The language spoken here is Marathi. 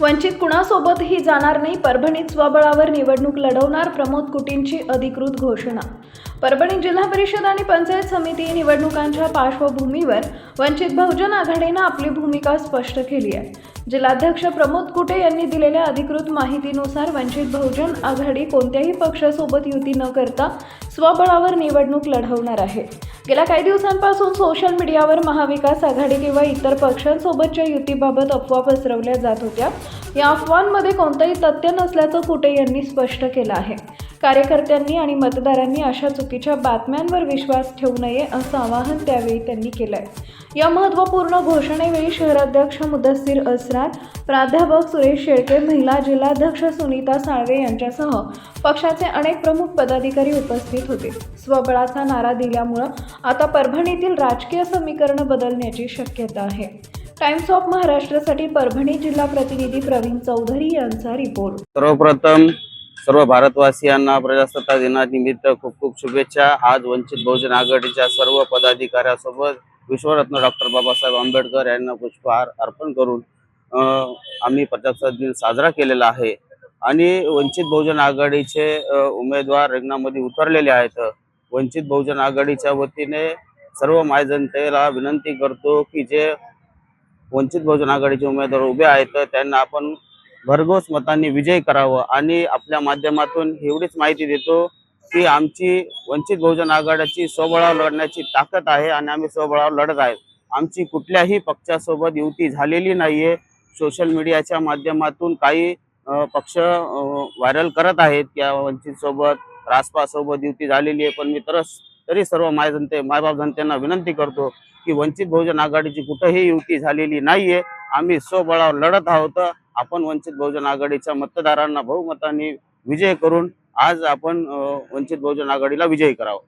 वंचित कुणासोबतही जाणार नाही परभणीत स्वबळावर निवडणूक लढवणार प्रमोद कुटींची अधिकृत घोषणा. परभणी जिल्हा परिषद आणि पंचायत समिती निवडणुकांच्या पार्श्वभूमीवर वंचित बहुजन आघाडीनं आपली भूमिका स्पष्ट केली आहे. जिल्हाध्यक्ष प्रमोद कुटे यांनी दिलेल्या अधिकृत माहितीनुसार वंचित बहुजन आघाडी कोणत्याही पक्षासोबत युती न करता स्वबळावर निवडणूक लढवणार आहे. गेल्या काही दिवसांपासून सोशल मीडियावर महाविकास आघाडी किंवा इतर पक्षांसोबतच्या युतीबाबत अफवा पसरवल्या जात होत्या या अफवांमध्ये कोणतंही तथ्य नसल्याचं कुटे यांनी स्पष्ट केलं आहे. कार्यकर्त्यांनी आणि मतदारांनी अशा चुकीच्या बातम्यांवर विश्वास ठेवू नये असं आवाहन त्यावेळी त्यांनी केलंय. या महत्त्वपूर्ण घोषणेवेळी शहराध्यक्ष मुदस्सीर असरार प्राध्यापक सुरेश शेळके महिला जिल्हाध्यक्ष सुनीता साळवे यांच्यासह पक्षाचे अनेक प्रमुख पदाधिकारी उपस्थित होते. स्वबळाचा नारा दिल्यामुळं आता परभणीतील राजकीय समीकरण बदलण्याची शक्यता आहे. टाइम्स ऑफ महाराष्ट्रासाठी परभणी जिल्हा प्रतिनिधी प्रवीण चौधरी यांचा रिपोर्ट. सर्वप्रथम सर्व भारतवासियांना प्रजासत्ताक दिनानिमित्त खूप खूप शुभेच्छा. आज वंचित बहुजन आघाडीच्या सर्व पदाधिकाऱ्यासोबत विश्वरत्न डॉक्टर बाबासाहेब आंबेडकर यांना पुष्पहार अर्पण करून आम्ही प्रजासत्ताक दिन साजरा केलेला आहे. आणि वंचित बहुजन आघाडीचे उमेदवार रिंगणामध्ये उतरलेले आहेत. वंचित बहुजन आघाडीच्या वतीने सर्व माय जनतेला विनंती करतो की जे वंचित बहुजन आघाडीचे उमेदवार उभे आहेत त्यांना आपण भरघोस मतांनी विजय करावं आणि आपल्या माध्यमातून एवढीच माहिती देतो की आमची वंचित बहुजन आघाडीची स्वबळावर लढण्याची ताकद आहे आणि आम्ही स्वबळावर लढत आहे. आमची कुठल्याही पक्षासोबत युती झालेली नाहीये. सोशल मीडियाच्या माध्यमातून काही पक्ष व्हायरल करत आहेत की वंचित सोबत रासपा सोबत युती झालेली आहे. पण मी तरच तरी सर्व माय जनते मायबाप जनतेना विनंती करतो की वंचित बहुजन आघाडीची कुठंही युती झालेली नाहीये. आम्ही स्वबळावर लढत आहोत. आपण वंचित बहुजन आघाडीच्या मतदारांना बहुमताने विजय करून आज आपण वंचित बहुजन आघाडीला विजयी करावं.